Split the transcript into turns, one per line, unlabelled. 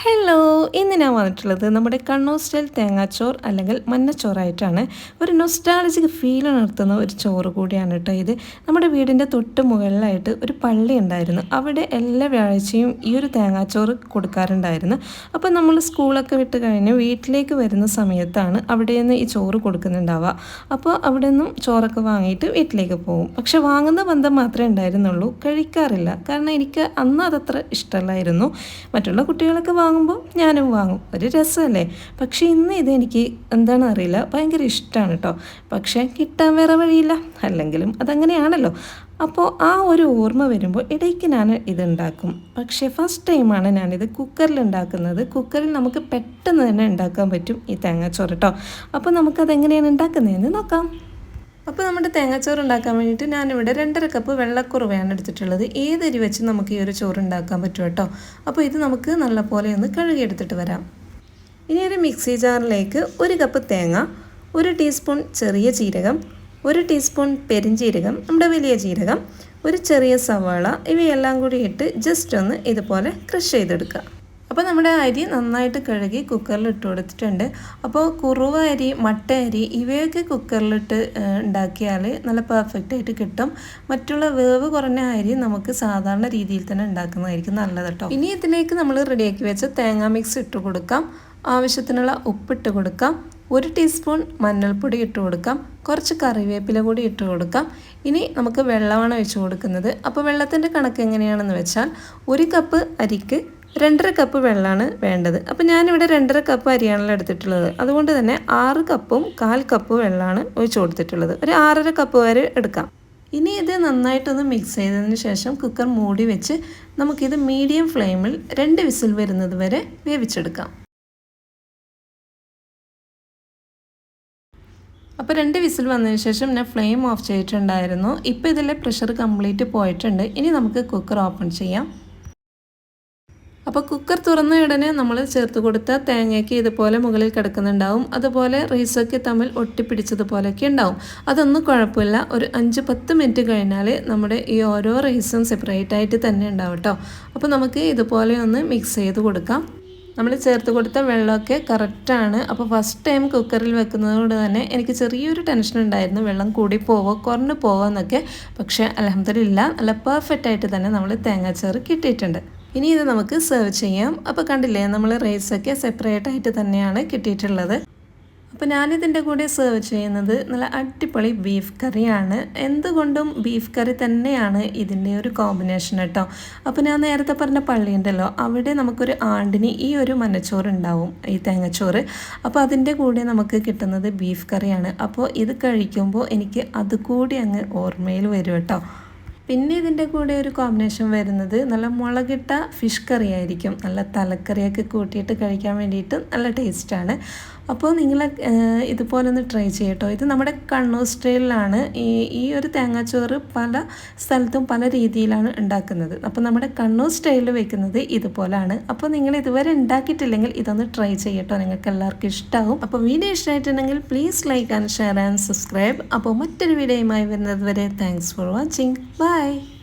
Hello ഇന്ന് ഞാൻ വന്നിട്ടുള്ളത് നമ്മുടെ കണ്ണൂർ സ്റ്റൈൽ തേങ്ങാച്ചോർ അല്ലെങ്കിൽ മഞ്ഞച്ചോറായിട്ടാണ്. ഒരു നൊസ്റ്റാളജിക് ഫീൽ ഉണർത്തുന്ന ഒരു ചോറ് കൂടിയാണ് കേട്ടോ ഇത്. നമ്മുടെ വീടിന്റെ തൊട്ട് മുകളിലായിട്ട് ഒരു പള്ളി ഉണ്ടായിരുന്നു. അവിടെ എല്ലാ വ്യാഴാഴ്ചയും ഈ ഒരു തേങ്ങാച്ചോറ് കൊടുക്കാറുണ്ടായിരുന്നു. അപ്പോൾ നമ്മൾ സ്കൂളൊക്കെ വിട്ട് കഴിഞ്ഞ് വീട്ടിലേക്ക് വരുന്ന സമയത്താണ് അവിടെ നിന്ന് ഈ ചോറ് കൊടുക്കുന്നുണ്ടാവുക. അപ്പോൾ അവിടെ നിന്നും ചോറൊക്കെ വാങ്ങിയിട്ട് വീട്ടിലേക്ക് പോകും. പക്ഷെ വാങ്ങുന്ന ബന്ധം മാത്രമേ ഉണ്ടായിരുന്നുള്ളൂ. കഴിക്കാറില്ല. കാരണം എനിക്ക് അന്ന് അതത്ര ഇഷ്ടമല്ലായിരുന്നു. മറ്റുള്ള കുട്ടികളൊക്കെ വാങ്ങുമ്പോൾ ഞാനും വാങ്ങും. ഒരു രസമല്ലേ? പക്ഷേ ഇന്ന് ഇതെനിക്ക് എന്താണെന്ന് അറിയില്ല. ഭയങ്കര ഇഷ്ടമാണ് കേട്ടോ. പക്ഷേ കിട്ടാൻ വേറെ വഴിയില്ല. അല്ലെങ്കിലും അതങ്ങനെയാണല്ലോ. അപ്പോൾ ആ ഒരു ഓർമ്മ വരുമ്പോൾ ഇടയ്ക്ക് ഞാൻ ഇതുണ്ടാക്കും. പക്ഷേ ഫസ്റ്റ് ടൈമാണ് ഞാനിത് കുക്കറിൽ ഉണ്ടാക്കുന്നത്. കുക്കറിൽ നമുക്ക് പെട്ടെന്ന് തന്നെ ഉണ്ടാക്കാൻ പറ്റും ഈ തേങ്ങാച്ചോറ് കേട്ടോ. അപ്പോൾ നമുക്കതെങ്ങനെയാണ് ഉണ്ടാക്കുന്നതെന്ന് നോക്കാം. അപ്പോൾ നമ്മുടെ തേങ്ങാച്ചോറ് ഉണ്ടാക്കാൻ വേണ്ടിയിട്ട് ഞാനിവിടെ രണ്ടര കപ്പ് വെള്ളക്കുറവയാണ് എടുത്തിട്ടുള്ളത്. ഏതരി വെച്ച് നമുക്ക് ഈ ഒരു ചോറ് ഉണ്ടാക്കാൻ പറ്റും കേട്ടോ? അപ്പോൾ ഇത് നമുക്ക് നല്ലപോലെ ഒന്ന് കഴുകിയെടുത്തിട്ട് വരാം. ഇനി ഒരു മിക്സി ജാറിലേക്ക് ഒരു കപ്പ് തേങ്ങ ഒരു ടീസ്പൂൺ ചെറിയ ജീരകം ഒരു ടീസ്പൂൺ പെരിഞ്ജീരകം നമ്മുടെ വലിയ ജീരകം ഒരു ചെറിയ സവാള ഇവയെല്ലാം കൂടി ഇട്ട് ജസ്റ്റ് ഒന്ന് ഇതുപോലെ ക്രഷ് ചെയ്തെടുക്കുക. അപ്പോൾ നമ്മുടെ അരി നന്നായിട്ട് കഴുകി കുക്കറിൽ ഇട്ട് കൊടുത്തിട്ടുണ്ട്. അപ്പോൾ കുറുവ അരി മട്ട അരി ഇവയൊക്കെ കുക്കറിലിട്ട് ഉണ്ടാക്കിയാൽ നല്ല പെർഫെക്റ്റ് ആയിട്ട് കിട്ടും. മറ്റുള്ള വേവ് കുറഞ്ഞ അരി നമുക്ക് സാധാരണ രീതിയിൽ തന്നെ ഉണ്ടാക്കുന്നതായിരിക്കും നല്ലത് കേട്ടോ. ഇനി ഇതിലേക്ക് നമ്മൾ റെഡിയാക്കി വെച്ച തേങ്ങാ മിക്സ് ഇട്ട് കൊടുക്കാം. ആവശ്യത്തിനുള്ള ഉപ്പിട്ട് കൊടുക്കാം. ഒരു ടീസ്പൂൺ മഞ്ഞൾപ്പൊടി ഇട്ട് കൊടുക്കാം. കുറച്ച് കറിവേപ്പില കൂടി ഇട്ട് കൊടുക്കാം. ഇനി നമുക്ക് വെള്ളമാണ് ഒഴിച്ച് കൊടുക്കുന്നത്. അപ്പോൾ വെള്ളത്തിന്റെ കണക്ക് എങ്ങനെയാണെന്ന് വെച്ചാൽ ഒരു കപ്പ് അരിക്ക് രണ്ടര കപ്പ് വെള്ളമാണ് വേണ്ടത്. അപ്പോൾ ഞാനിവിടെ രണ്ടര കപ്പ് അരിയാണല്ലോ എടുത്തിട്ടുള്ളത്. അതുകൊണ്ട് തന്നെ ആറ് കപ്പും കാൽ കപ്പ് വെള്ളമാണ് ഒഴിച്ച് കൊടുത്തിട്ടുള്ളത്. ഒരു ആറര കപ്പ് വരെ എടുക്കാം. ഇനി ഇത് നന്നായിട്ടൊന്ന് മിക്സ് ചെയ്തതിന് ശേഷം കുക്കർ മൂടി വെച്ച് നമുക്കിത് മീഡിയം ഫ്ലെയിമിൽ രണ്ട് വിസിൽ വരുന്നത് വരെ വേവിച്ചെടുക്കാം. അപ്പോൾ രണ്ട് വിസിൽ വന്നതിന് ശേഷം ഞാൻ ഫ്ലെയിം ഓഫ് ചെയ്തിട്ടുണ്ടായിരുന്നു. ഇപ്പോൾ ഇതിലെ പ്രഷർ കംപ്ലീറ്റ് പോയിട്ടുണ്ട്. ഇനി നമുക്ക് കുക്കർ ഓപ്പൺ ചെയ്യാം. അപ്പോൾ കുക്കർ തുറന്ന ഉടനെ നമ്മൾ ചേർത്ത് കൊടുത്ത തേങ്ങയ്ക്ക് ഇതുപോലെ മുകളിൽ കിടക്കുന്നുണ്ടാവും. അതുപോലെ റൈസൊക്കെ തമ്മിൽ ഒട്ടിപ്പിടിച്ചതുപോലെയൊക്കെ ഉണ്ടാവും. അതൊന്നും കുഴപ്പമില്ല. ഒരു അഞ്ച് പത്ത് മിനിറ്റ് കഴിഞ്ഞാൽ നമ്മുടെ ഈ ഓരോ റൈസും സെപ്പറേറ്റ് ആയിട്ട് തന്നെ ഉണ്ടാവും കേട്ടോ അപ്പോൾ നമുക്ക് ഇതുപോലെ ഒന്ന് മിക്സ് ചെയ്ത് കൊടുക്കാം. നമ്മൾ ചേർത്ത് കൊടുത്ത വെള്ളമൊക്കെ കറക്റ്റാണ് അപ്പോൾ ഫസ്റ്റ് ടൈം കുക്കറിൽ വെക്കുന്നതുകൊണ്ട് തന്നെ എനിക്ക് ചെറിയൊരു ടെൻഷൻ ഉണ്ടായിരുന്നു. വെള്ളം കൂടി പോവോ കുറഞ്ഞു പോവോ എന്നൊക്കെ. പക്ഷേ അലഹമ്മദില്ല നല്ല പെർഫെക്റ്റ് ആയിട്ട് തന്നെ നമ്മൾ തേങ്ങാച്ചോറ് കിട്ടിയിട്ടുണ്ട്. ഇനി ഇത് നമുക്ക് സെർവ് ചെയ്യാം. അപ്പോൾ കണ്ടില്ലേ നമ്മൾ റൈസൊക്കെ സെപ്പറേറ്റ് ആയിട്ട് തന്നെയാണ് കിട്ടിയിട്ടുള്ളത്. അപ്പോൾ ഞാനിതിന്റെ കൂടെ സെർവ് ചെയ്യുന്നത് നല്ല അടിപൊളി ബീഫ് കറിയാണ് എന്തുകൊണ്ടും ബീഫ് കറി തന്നെയാണ് ഇതിന്റെ ഒരു കോമ്പിനേഷൻ കേട്ടോ അപ്പോൾ ഞാൻ നേരത്തെ പറഞ്ഞ പള്ളി ഉണ്ടല്ലോ അവിടെ നമുക്കൊരു ആണ്ടിന് ഈ ഒരു ഉണ്ടാവും ഈ തേങ്ങച്ചോറ്. അപ്പോൾ അതിന്റെ കൂടെ നമുക്ക് കിട്ടുന്നത് ബീഫ് കറിയാണ് അപ്പോൾ ഇത് കഴിക്കുമ്പോൾ എനിക്ക് അതുകൂടി അങ്ങ് ഓർമ്മയിൽ വരും കേട്ടോ പിന്നെ ഇതിന്റെ കൂടെ ഒരു കോമ്പിനേഷൻ വരുന്നത് നല്ല മുളകിട്ട ഫിഷ് കറി ആയിരിക്കും. നല്ല തലക്കറിയൊക്കെ കൂട്ടിയിട്ട് കഴിക്കാൻ വേണ്ടിയിട്ട് നല്ല ടേസ്റ്റാണ് അപ്പോൾ നിങ്ങൾ ഇതുപോലെ ഒന്ന് ട്രൈ ചെയ്യട്ടോ. ഇത് നമ്മുടെ കണ്ണൂർ സ്റ്റൈലിലാണ് ഈ ഈ ഒരു തേങ്ങാച്ചോറ് പല സ്ഥലത്തും പല രീതിയിലാണ് ഉണ്ടാക്കുന്നത്. അപ്പോൾ നമ്മുടെ കണ്ണൂർ സ്റ്റൈലിൽ വെക്കുന്നത് ഇതുപോലാണ്. അപ്പോൾ നിങ്ങൾ ഇതുവരെ ഉണ്ടാക്കിയിട്ടില്ലെങ്കിൽ ഇതൊന്ന് ട്രൈ ചെയ്യട്ടോ. നിങ്ങൾക്ക് എല്ലാവർക്കും ഇഷ്ടമാവും അപ്പോൾ വീഡിയോ ഇഷ്ടമായിട്ടുണ്ടെങ്കിൽ please like and share and subscribe അപ്പോൾ മറ്റൊരു വീഡിയോയുമായി വരുന്നത് വരെ താങ്ക്സ് ഫോർ വാച്ചിങ് ബൈ